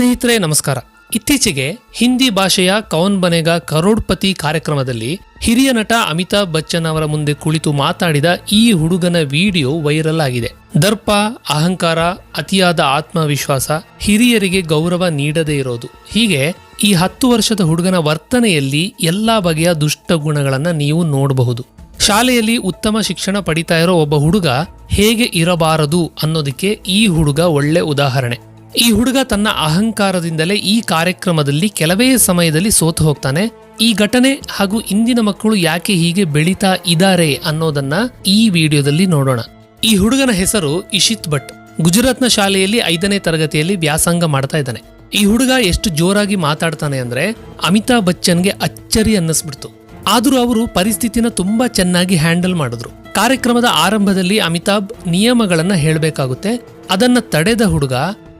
ಸ್ನೇಹಿತರೆ, ನಮಸ್ಕಾರ. ಇತ್ತೀಚೆಗೆ ಹಿಂದಿ ಭಾಷೆಯ ಕೌನ್ ಬನೆಗ ಕರೋಡ್ಪತಿ ಕಾರ್ಯಕ್ರಮದಲ್ಲಿ ಹಿರಿಯ ನಟ ಅಮಿತಾಬ್ ಬಚ್ಚನ್ ಅವರ ಮುಂದೆ ಕುಳಿತು ಮಾತಾಡಿದ ಈ ಹುಡುಗನ ವಿಡಿಯೋ ವೈರಲ್ ಆಗಿದೆ. ದರ್ಪ, ಅಹಂಕಾರ, ಅತಿಯಾದ ಆತ್ಮವಿಶ್ವಾಸ ಹಿರಿಯರಿಗೆ ಗೌರವ ನೀಡದೇ ಇರೋದು. ಹೀಗೆ ಈ ಹತ್ತು ವರ್ಷದ ಹುಡುಗನ ವರ್ತನೆಯಲ್ಲಿ ಎಲ್ಲಾ ಬಗೆಯ ದುಷ್ಟ ಗುಣಗಳನ್ನ ನೀವು ನೋಡಬಹುದು. ಶಾಲೆಯಲ್ಲಿ ಉತ್ತಮ ಶಿಕ್ಷಣ ಪಡಿತಾ ಇರೋ ಒಬ್ಬ ಹುಡುಗ ಹೇಗೆ ಇರಬಾರದು ಅನ್ನೋದಕ್ಕೆ ಈ ಹುಡುಗ ಒಳ್ಳೆ ಉದಾಹರಣೆ. ಈ ಹುಡುಗ ತನ್ನ ಅಹಂಕಾರದಿಂದಲೇ ಈ ಕಾರ್ಯಕ್ರಮದಲ್ಲಿ ಕೆಲವೇ ಸಮಯದಲ್ಲಿ ಸೋತು ಹೋಗ್ತಾನೆ. ಈ ಘಟನೆ ಹಾಗೂ ಇಂದಿನ ಮಕ್ಕಳು ಯಾಕೆ ಹೀಗೆ ಬೆಳೀತಾ ಇದ್ದಾರೆ ಅನ್ನೋದನ್ನ ಈ ವಿಡಿಯೋದಲ್ಲಿ ನೋಡೋಣ. ಈ ಹುಡುಗನ ಹೆಸರು ಇಶಿತ್ ಭಟ್. ಗುಜರಾತ್ನ ಶಾಲೆಯಲ್ಲಿ ಐದನೇ ತರಗತಿಯಲ್ಲಿ ವ್ಯಾಸಂಗ ಮಾಡ್ತಾ ಇದ್ದಾನೆ. ಈ ಹುಡುಗ ಎಷ್ಟು ಜೋರಾಗಿ ಮಾತಾಡ್ತಾನೆ ಅಂದ್ರೆ ಅಮಿತಾಬ್ ಬಚ್ಚನ್ಗೆ ಅಚ್ಚರಿ ಅನ್ನಿಸ್ಬಿಡ್ತು. ಆದರೂ ಅವರು ಪರಿಸ್ಥಿತಿನ ತುಂಬಾ ಚೆನ್ನಾಗಿ ಹ್ಯಾಂಡಲ್ ಮಾಡಿದ್ರು. ಕಾರ್ಯಕ್ರಮದ ಆರಂಭದಲ್ಲಿ ಅಮಿತಾಬ್ ನಿಯಮಗಳನ್ನ ಹೇಳಬೇಕಾಗುತ್ತೆ. ಅದನ್ನ ತಡೆದ ಹುಡುಗ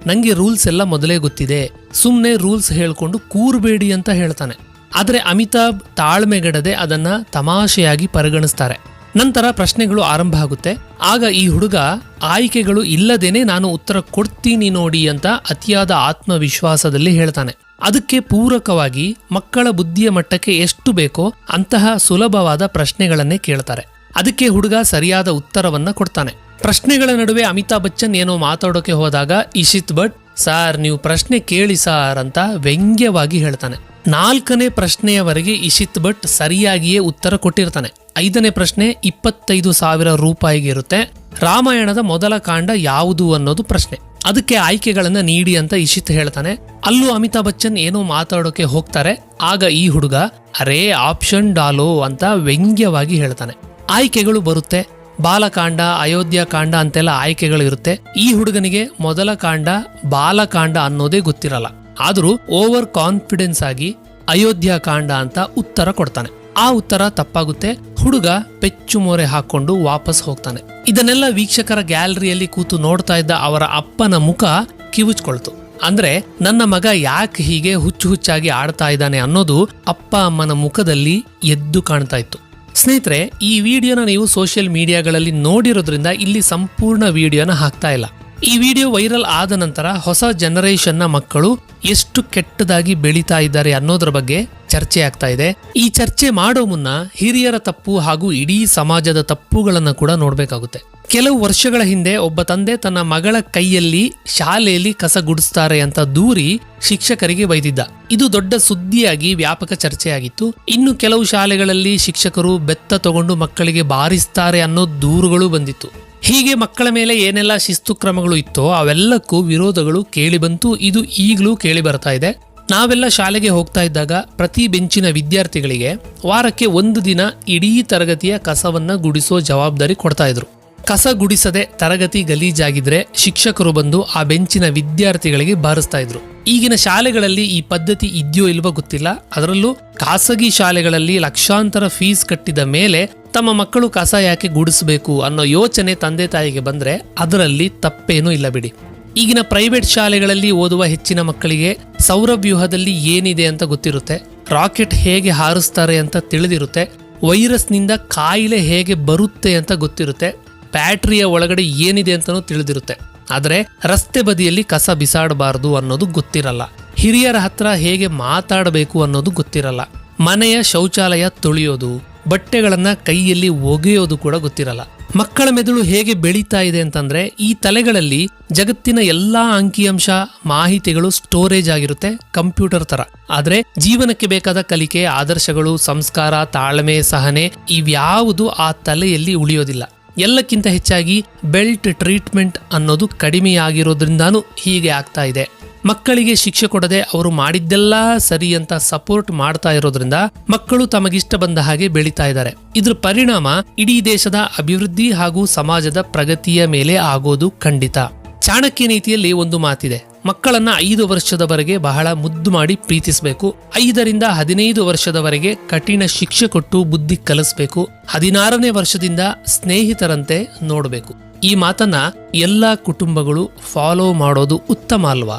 ನಂಗೆ ರೂಲ್ಸ್ ಎಲ್ಲ ಮೊದಲೇ ಗೊತ್ತಿದೆ. ಸುಮ್ಮನೆ ರೂಲ್ಸ್ ಹೇಳ್ಕೊಂಡು ಕೂರ್ಬೇಡಿ ಅಂತ ಹೇಳ್ತಾನೆ. ಆದರೆ ಅಮಿತಾಬ್ ತಾಳ್ಮೆಗೆಡದೆ ಅದನ್ನ ತಮಾಷೆಯಾಗಿ ಪರಿಗಣಿಸ್ತಾರೆ. ನಂತರ ಪ್ರಶ್ನೆಗಳು ಆರಂಭ ಆಗುತ್ತೆ. ಆಗ ಈ ಹುಡುಗ, ಆಯ್ಕೆಗಳು ಇಲ್ಲದೇನೆ ನಾನು ಉತ್ತರ ಕೊಡ್ತೀನಿ ನೋಡಿ ಅಂತ ಅತಿಯಾದ ಆತ್ಮವಿಶ್ವಾಸದಲ್ಲಿ ಹೇಳ್ತಾನೆ. ಅದಕ್ಕೆ ಪೂರಕವಾಗಿ ಮಕ್ಕಳ ಬುದ್ಧಿಯ ಮಟ್ಟಕ್ಕೆ ಎಷ್ಟು ಬೇಕೋ ಅಂತಹ ಸುಲಭವಾದ ಪ್ರಶ್ನೆಗಳನ್ನೇ ಕೇಳ್ತಾರೆ. ಅದಕ್ಕೆ ಹುಡುಗ ಸರಿಯಾದ ಉತ್ತರವನ್ನ ಕೊಡ್ತಾನೆ. ಪ್ರಶ್ನೆಗಳ ನಡುವೆ ಅಮಿತಾಬ್ ಬಚ್ಚನ್ ಏನೋ ಮಾತಾಡೋಕೆ ಹೋದಾಗ, ಇಶಿತ್ ಭಟ್, ಸಾರ್ ನೀವು ಪ್ರಶ್ನೆ ಕೇಳಿ ಸಾರ್ ಅಂತ ವ್ಯಂಗ್ಯವಾಗಿ ಹೇಳ್ತಾನೆ. ನಾಲ್ಕನೇ ಪ್ರಶ್ನೆಯವರೆಗೆ ಇಶಿತ್ ಭಟ್ ಸರಿಯಾಗಿಯೇ ಉತ್ತರ ಕೊಟ್ಟಿರ್ತಾನೆ. ಐದನೇ ಪ್ರಶ್ನೆ ಇಪ್ಪತ್ತೈದು ಸಾವಿರ ರೂಪಾಯಿಗೆ ಇರುತ್ತೆ. ರಾಮಾಯಣದ ಮೊದಲ ಕಾಂಡ ಯಾವುದು ಅನ್ನೋದು ಪ್ರಶ್ನೆ. ಅದಕ್ಕೆ ಆಯ್ಕೆಗಳನ್ನ ನೀಡಿ ಅಂತ ಇಶಿತ್ ಹೇಳ್ತಾನೆ. ಅಲ್ಲೂ ಅಮಿತಾಬ್ ಬಚ್ಚನ್ ಏನೋ ಮಾತಾಡೋಕೆ ಹೋಗ್ತಾರೆ. ಆಗ ಈ ಹುಡುಗ, ಅರೇ, ಆಪ್ಷನ್ ಡಾಲೋ ಅಂತ ವ್ಯಂಗ್ಯವಾಗಿ ಹೇಳ್ತಾನೆ. ಆಯ್ಕೆಗಳು ಬರುತ್ತೆ. ಬಾಲಕಾಂಡ, ಅಯೋಧ್ಯ ಕಾಂಡ ಅಂತೆಲ್ಲ ಆಯ್ಕೆಗಳಿರುತ್ತೆ. ಈ ಹುಡುಗನಿಗೆ ಮೊದಲ ಕಾಂಡ ಬಾಲಕಾಂಡ ಅನ್ನೋದೇ ಗೊತ್ತಿರಲ್ಲ. ಆದರೂ ಓವರ್ ಕಾನ್ಫಿಡೆನ್ಸ್ ಆಗಿ ಅಯೋಧ್ಯ ಕಾಂಡ ಅಂತ ಉತ್ತರ ಕೊಡ್ತಾನೆ. ಆ ಉತ್ತರ ತಪ್ಪಾಗುತ್ತೆ. ಹುಡುಗ ಪೆಚ್ಚು ಮೋರೆ ಹಾಕೊಂಡು ವಾಪಸ್ ಹೋಗ್ತಾನೆ. ಇದನ್ನೆಲ್ಲ ವೀಕ್ಷಕರ ಗ್ಯಾಲರಿಯಲ್ಲಿ ಕೂತು ನೋಡ್ತಾ ಇದ್ದ ಅವರ ಅಪ್ಪನ ಮುಖ ಕಿವುಚ್ಕೊಳ್ತು. ಅಂದ್ರೆ ನನ್ನ ಮಗ ಯಾಕೆ ಹೀಗೆ ಹುಚ್ಚು ಹುಚ್ಚಾಗಿ ಆಡ್ತಾ ಇದ್ದಾನೆ ಅನ್ನೋದು ಅಪ್ಪ ಅಮ್ಮನ ಮುಖದಲ್ಲಿ ಎದ್ದು ಕಾಣ್ತಾ ಇತ್ತು. ಸ್ನೇಹಿತರೆ ಈ ವಿಡಿಯೋನ ನೀವು ಸೋಷಿಯಲ್ ಮೀಡಿಯಾಗಳಲ್ಲಿ ನೋಡಿರೋದ್ರಿಂದ ಇಲ್ಲಿ ಸಂಪೂರ್ಣ ವಿಡಿಯೋನ ಹಾಕ್ತಾ ಇಲ್ಲ. ಈ ವಿಡಿಯೋ ವೈರಲ್ ಆದ ನಂತರ ಹೊಸ ಜನರೇಷನ್ನ ಮಕ್ಕಳು ಎಷ್ಟು ಕೆಟ್ಟದಾಗಿ ಬೆಳೀತಾ ಇದ್ದಾರೆ ಅನ್ನೋದ್ರ ಬಗ್ಗೆ ಚರ್ಚೆ ಆಗ್ತಾ ಇದೆ. ಈ ಚರ್ಚೆ ಮಾಡೋ ಮುನ್ನ ಹಿರಿಯರ ತಪ್ಪು ಹಾಗೂ ಇಡೀ ಸಮಾಜದ ತಪ್ಪುಗಳನ್ನು ಕೂಡ ನೋಡಬೇಕಾಗುತ್ತೆ. ಕೆಲವು ವರ್ಷಗಳ ಹಿಂದೆ ಒಬ್ಬ ತಂದೆ ತನ್ನ ಮಗಳ ಕೈಯಲ್ಲಿ ಶಾಲೆಯಲ್ಲಿ ಕಸ ಗುಡಿಸ್ತಾರೆ ಅಂತ ದೂರಿ ಶಿಕ್ಷಕರಿಗೆ ಬೈದಿದ್ದ. ಇದು ದೊಡ್ಡ ಸುದ್ದಿಯಾಗಿ ವ್ಯಾಪಕ ಚರ್ಚೆಯಾಗಿತ್ತು ಇನ್ನು ಕೆಲವು ಶಾಲೆಗಳಲ್ಲಿ ಶಿಕ್ಷಕರು ಬೆತ್ತ ತಗೊಂಡು ಮಕ್ಕಳಿಗೆ ಬಾರಿಸ್ತಾರೆ ಅನ್ನೋ ದೂರುಗಳು ಬಂದಿತ್ತು. ಹೀಗೆ ಮಕ್ಕಳ ಮೇಲೆ ಏನೆಲ್ಲ ಶಿಸ್ತು ಕ್ರಮಗಳು ಇತ್ತೋ ಅವೆಲ್ಲಕ್ಕೂ ವಿರೋಧಗಳು ಕೇಳಿಬಂತು ಇದು ಈಗಲೂ ಕೇಳಿ ಬರ್ತಾ ಇದೆ. ನಾವೆಲ್ಲ ಶಾಲೆಗೆ ಹೋಗ್ತಾ ಇದ್ದಾಗ ಪ್ರತಿ ಬೆಂಚಿನ ವಿದ್ಯಾರ್ಥಿಗಳಿಗೆ ವಾರಕ್ಕೆ ಒಂದು ದಿನ ಇಡೀ ತರಗತಿಯ ಕಸವನ್ನ ಗುಡಿಸೋ ಜವಾಬ್ದಾರಿ ಕೊಡ್ತಾ ಇದ್ರು. ಕಸ ಗುಡಿಸದೆ ತರಗತಿ ಗಲೀಜಾಗಿದ್ರೆ ಶಿಕ್ಷಕರು ಬಂದು ಆ ಬೆಂಚಿನ ವಿದ್ಯಾರ್ಥಿಗಳಿಗೆ ಬಾರಿಸ್ತಾ ಇದ್ರು. ಈಗಿನ ಶಾಲೆಗಳಲ್ಲಿ ಈ ಪದ್ಧತಿ ಇದೆಯೋ ಇಲ್ವೋ ಗೊತ್ತಿಲ್ಲ. ಅದರಲ್ಲೂ ಖಾಸಗಿ ಶಾಲೆಗಳಲ್ಲಿ ಲಕ್ಷಾಂತರ ಫೀಸ್ ಕಟ್ಟಿದ ಮೇಲೆ ತಮ್ಮ ಮಕ್ಕಳು ಕಸ ಯಾಕೆ ಗುಡಿಸಬೇಕು ಅನ್ನೋ ಯೋಚನೆ ತಂದೆ ತಾಯಿಗೆ ಬಂದರೆ ಅದರಲ್ಲಿ ತಪ್ಪೇನೂ ಇಲ್ಲ ಬಿಡಿ. ಈಗಿನ ಪ್ರೈವೇಟ್ ಶಾಲೆಗಳಲ್ಲಿ ಓದುವ ಹೆಚ್ಚಿನ ಮಕ್ಕಳಿಗೆ ಸೌರವ್ಯೂಹದಲ್ಲಿ ಏನಿದೆ ಅಂತ ಗೊತ್ತಿರುತ್ತೆ? ರಾಕೆಟ್ ಹೇಗೆ ಹಾರಿಸ್ತಾರೆ ಅಂತ ತಿಳಿದಿರುತ್ತೆ. ವೈರಸ್ನಿಂದ ಕಾಯಿಲೆ ಹೇಗೆ ಬರುತ್ತೆ ಅಂತ ಗೊತ್ತಿರುತ್ತೆ. ಬ್ಯಾಟ್ರಿಯ ಒಳಗಡೆ ಏನಿದೆ ಅಂತಲೂ ತಿಳಿದಿರುತ್ತೆ. ಆದರೆ ರಸ್ತೆ ಬದಿಯಲ್ಲಿ ಕಸ ಬಿಸಾಡಬಾರದು ಅನ್ನೋದು ಗೊತ್ತಿರಲ್ಲ. ಹಿರಿಯರ ಹತ್ರ ಹೇಗೆ ಮಾತಾಡಬೇಕು ಅನ್ನೋದು ಗೊತ್ತಿರಲ್ಲ. ಮನೆಯ ಶೌಚಾಲಯ ತೊಳೆಯೋದು ಬಟ್ಟೆಗಳನ್ನ ಕೈಯಲ್ಲಿ ಒಗೆಯೋದು ಕೂಡ ಗೊತ್ತಿರಲ್ಲ. ಮಕ್ಕಳ ಮೆದುಳು ಹೇಗೆ ಬೆಳೀತಾ ಇದೆ ಅಂತಂದ್ರೆ, ಈ ತಲೆಗಳಲ್ಲಿ ಜಗತ್ತಿನ ಎಲ್ಲಾ ಅಂಕಿಅಂಶ, ಮಾಹಿತಿಗಳು ಸ್ಟೋರೇಜ್ ಆಗಿರುತ್ತೆ ಕಂಪ್ಯೂಟರ್ ತರ. ಆದರೆ ಜೀವನಕ್ಕೆ ಬೇಕಾದ ಕಲಿಕೆ, ಆದರ್ಶಗಳು, ಸಂಸ್ಕಾರ, ತಾಳ್ಮೆ, ಸಹನೆ ಇವ್ಯಾವುದು ಆ ತಲೆಯಲ್ಲಿ ಉಳಿಯೋದಿಲ್ಲ. ಎಲ್ಲಕ್ಕಿಂತ ಹೆಚ್ಚಾಗಿ ಬೆಲ್ಟ್ ಟ್ರೀಟ್ಮೆಂಟ್ ಅನ್ನೋದು ಕಡಿಮೆಯಾಗಿರೋದ್ರಿಂದಾನು ಹೀಗೆ ಆಗ್ತಾ ಇದೆ. ಮಕ್ಕಳಿಗೆ ಶಿಕ್ಷೆ ಕೊಡದೆ ಅವರು ಮಾಡಿದ್ದೆಲ್ಲ ಸರಿ ಅಂತ ಸಪೋರ್ಟ್ ಮಾಡ್ತಾ ಇರೋದ್ರಿಂದ ಮಕ್ಕಳು ತಮಗಿಷ್ಟ ಬಂದ ಹಾಗೆ ಬೆಳೀತಾ ಇದ್ದಾರೆ. ಇದ್ರ ಪರಿಣಾಮ ಇಡೀ ದೇಶದ ಅಭಿವೃದ್ಧಿ ಹಾಗೂ ಸಮಾಜದ ಪ್ರಗತಿಯ ಮೇಲೆ ಆಗೋದು ಖಂಡಿತ. ಚಾಣಕ್ಯ ನೀತಿಯಲ್ಲಿ ಒಂದು ಮಾತಿದೆ. ಮಕ್ಕಳನ್ನ ಐದು ವರ್ಷದವರೆಗೆ ಬಹಳ ಮುದ್ದು ಮಾಡಿ ಪ್ರೀತಿಸಬೇಕು. ಐದರಿಂದ ಹದಿನೈದು ವರ್ಷದವರೆಗೆ ಕಠಿಣ ಶಿಕ್ಷೆ ಕೊಟ್ಟು ಬುದ್ಧಿ ಕಲಿಸ್ಬೇಕು. ಹದಿನಾರನೇ ವರ್ಷದಿಂದ ಸ್ನೇಹಿತರಂತೆ ನೋಡಬೇಕು. ಈ ಮಾತನ್ನ ಎಲ್ಲಾ ಕುಟುಂಬಗಳು ಫಾಲೋ ಮಾಡೋದು ಉತ್ತಮ ಅಲ್ವಾ?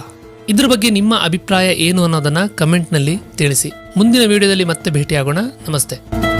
ಇದ್ರ ಬಗ್ಗೆ ನಿಮ್ಮ ಅಭಿಪ್ರಾಯ ಏನು ಅನ್ನೋದನ್ನ ಕಮೆಂಟ್ನಲ್ಲಿ ತಿಳಿಸಿ. ಮುಂದಿನ ವಿಡಿಯೋದಲ್ಲಿ ಮತ್ತೆ ಭೇಟಿಯಾಗೋಣ. ನಮಸ್ತೆ.